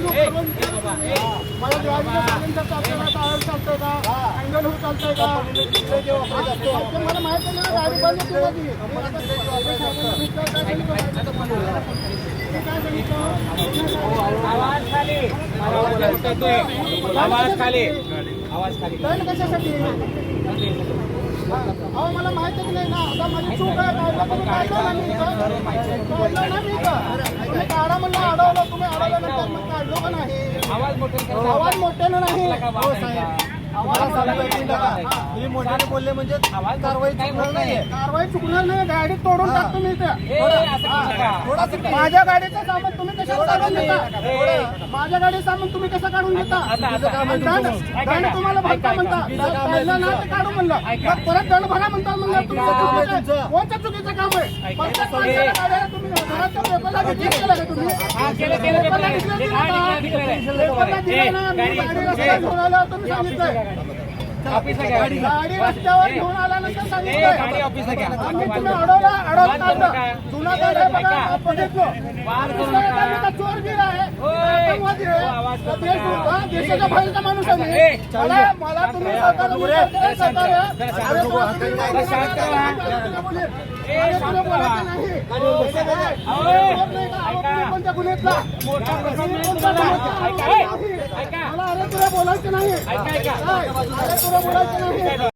मला दिवाळीच्या पर्यंत चालतंय का टायर चालतंय का अँगल होत चालतंय का मला नाही ना, गाडी बंद होती. आवाज खाली आवाज खाली कशासाठी अहो मला माहितीच नाही ना. आता माझी चूक आहे. काढलं पण काढलं ना मी इथं. काढलं ना मी इथं. तुम्ही काढा म्हणलं अडवलं. तुम्ही अडवल्यानंतर मग काढलो का नाही? आवाज मोठे आवाज मोठ्यानं नाही. हो साहेब आवाज मी मोठ्याने बोलले म्हणजे कारवाई चुकणार नाही कारवाई चुकणार नाही गाडी तोडून टाकतो मी इथे. माझ्या गाडीचं सामान तुम्ही कसं काढून. देता माझ्या गाडीचं सामान तुम्ही कसं काढून दंड तुम्हाला भरता म्हणता. काढू म्हणलं. मग परत दंड भरा म्हणता म्हणलं. तुमचं चुकीचं आहे. ऑफिसला घ्या. गाडी. रस्त्यावर घेऊन आल्यानंतर आम्ही तुम्ही अडवला अडवला वाद करू नका. काढलं. जुना गाडी आहे दुसऱ्या नका. गाडीचा चोरगीर आहे. आतंकवादी आहे. देशाच्या बाहेरचा माणूस आहे मला मला तुम्ही चोर कोणत्या गुन्ह्यातला? मला अरे तुला बोलायचं नाही? अरे तुला बोलायचं नाही?